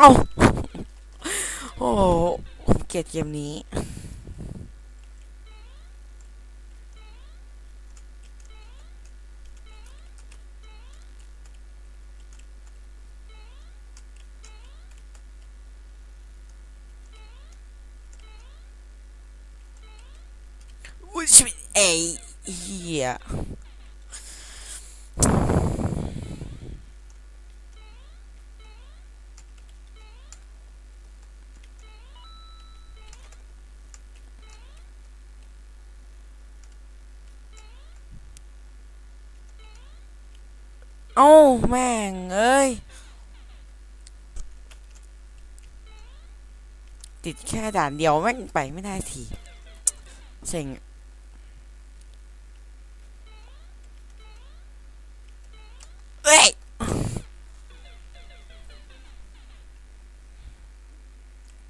เอ้าโอ้โหผมเกลียดเกมนี้อุ้ยชีวิตเอ้ยเหี้ย อ้าแม่งเอ้ย ติดแค่ด่านเดียวแม่งไปไม่ได้ทีเซ็งเอ้ย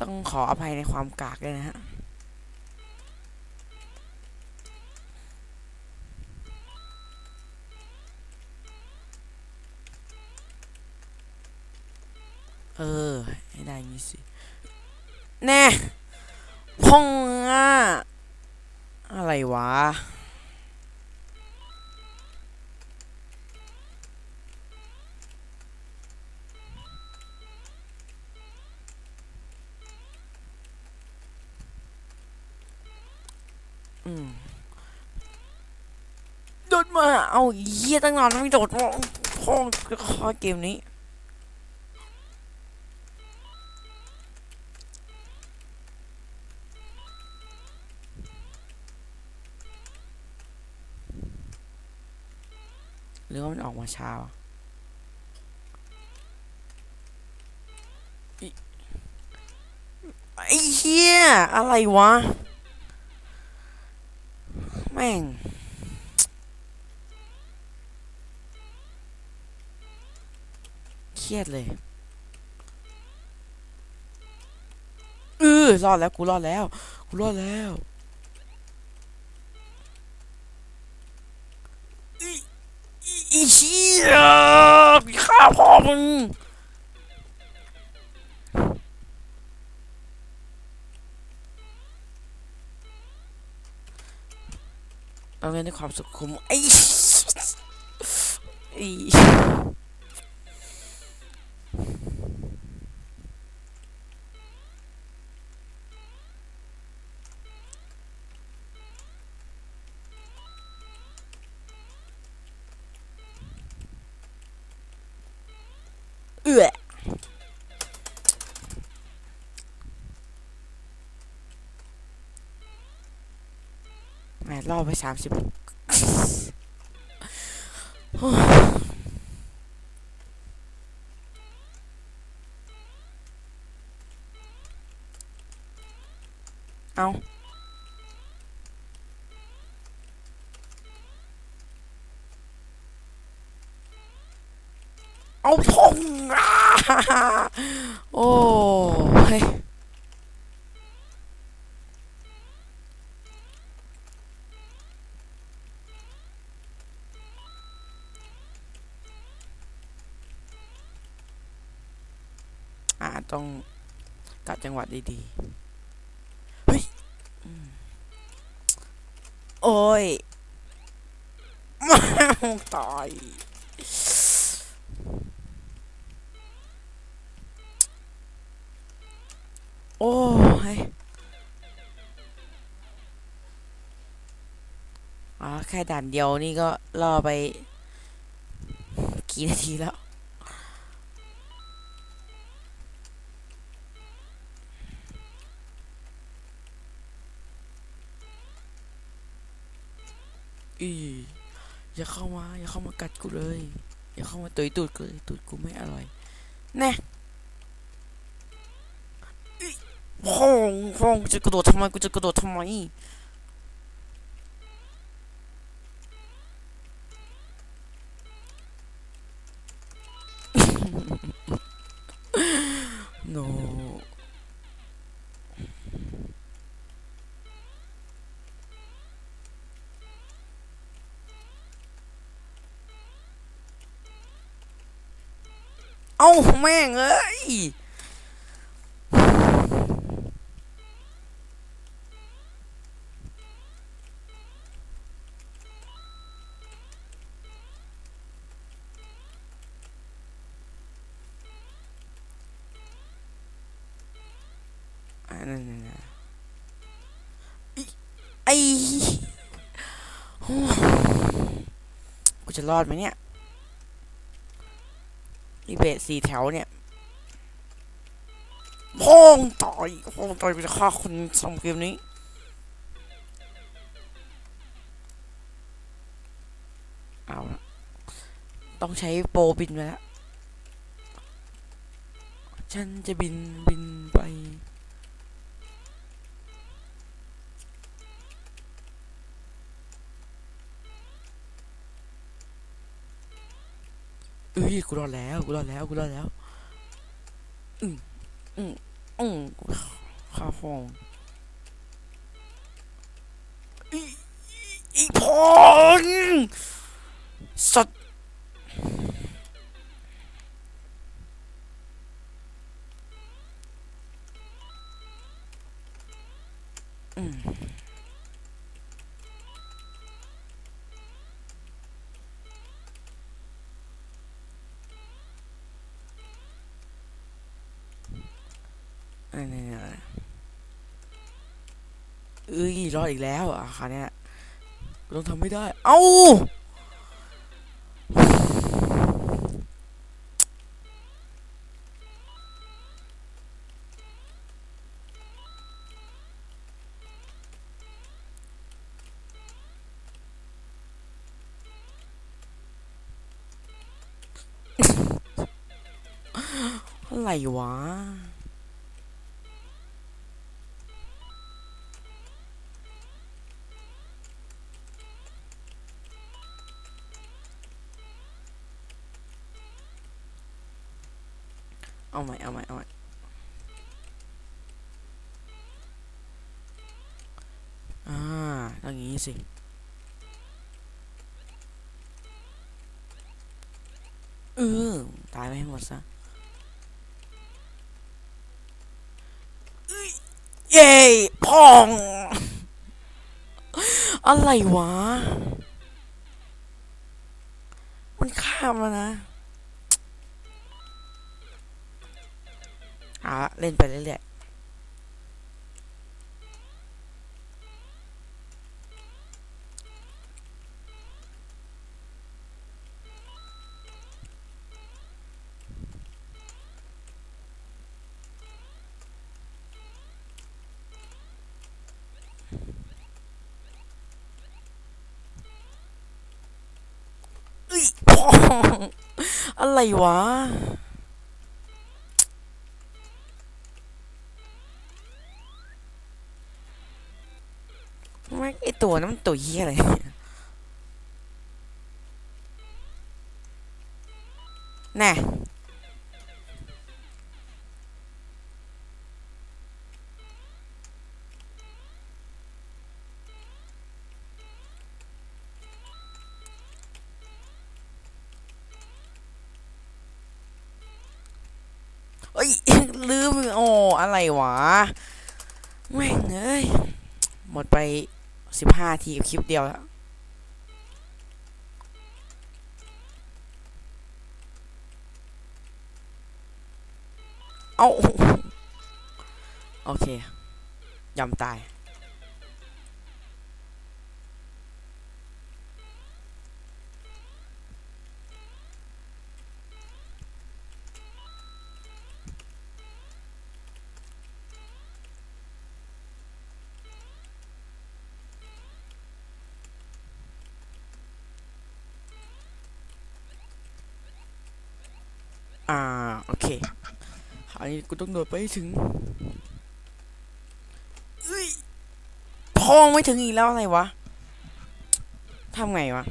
ต้องขออภัยในความกากเลยนะฮะ เออ ให้ได้งี้สิ แน่พงอะอะไรวะ อืมโดดมา เอาเยี่ยตั้งนานไม่โดดพ่องคอเกมนี้ หรือว่ามันออกมาช้าวะอิไอ้เหี้ย อะไรวะ แม่ง เครียดเลยเออรอดแล้ว กูรอดแล้ว กูรอดแล้วอีอีอีเชี่ยมีฆ่าพ่อมึงเอาเงินด้วยความสุขุมไอ้ มรอบไปสามสิบเอาเอาพงอะโอ้ย ต้องกัดจังหวัดดีๆ เฮ้ยอืมโอ้ยตายโอ้ยอ๋อ แค่ด่านเดียวนี่ก็รอไป กี่นาทีแล้ว อีอย่าเข้ามา อย่าเข้ามากัดกูเลย อย่าเข้ามาตุยตูดกูเลยตูดกูไม่อร่อยแน่อิฟองฟองจะกระโดดทำไมกูจะกระโดดทำไม no เอ้าแม่งเอ้ยไอ้กูจะรอดไหมเนี่ย รีเบทสี่แถวเนี่ยพ้องต่อยพ้องต่อยกูจะฆ่าคนสองเกมนี้เอาละต้องใช้โปรบินไปแล้วฉันจะบินบินไป เอ้ยกูรอดแล้วกูรอดแล้วกูรอดแล้วอืมอืมอืมข้าฟองอีอีพองสัตว์อืม เอ้ยรอดอีกแล้วอะคราวเนี้ยต้องทำไม่ได้ เอ้าอะไรวะ เอาใหม่เอาใหม่เอาใหม่อ่าต้องอย่างนี้สิเออตายไปให้หมดซะเย้พองอะไรวะ มันข้ามแล้วนะ เอาละเล่นไปเรื่อยๆเอ้ยอะไรวะ ตัวนั้นมันตัวเหี้ยอะไรเนี่ยแน่เอ้ย ลืม โอ้ อะไรวะ แม่งเอ้ย หมดไป สิบห้าทีกับคลิปเดียวแล้วเอาโอเคยำตาย อ่า โอเคอันนี้กูต้องโดดไปให้ถึงเอ้ยพองไม่ถึงอีกแล้วอะไรวะทำไงวะ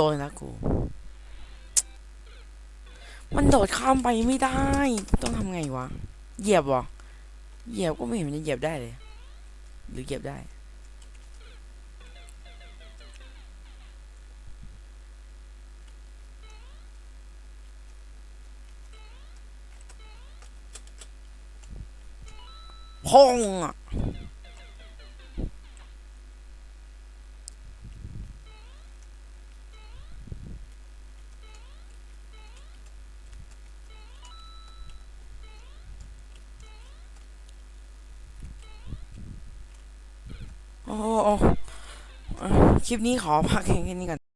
ดนแล้วกู มันโดดข้ามไปไม่ได้ ต้องทำไงวะ เหยียบวะเหยียบก็ไม่เห็นมันจะเหยียบได้เลย หรือเหยียบได้พองอะ โอ้โหเอ่อ คลิปนี้ขอพักแค่นี้ก่อน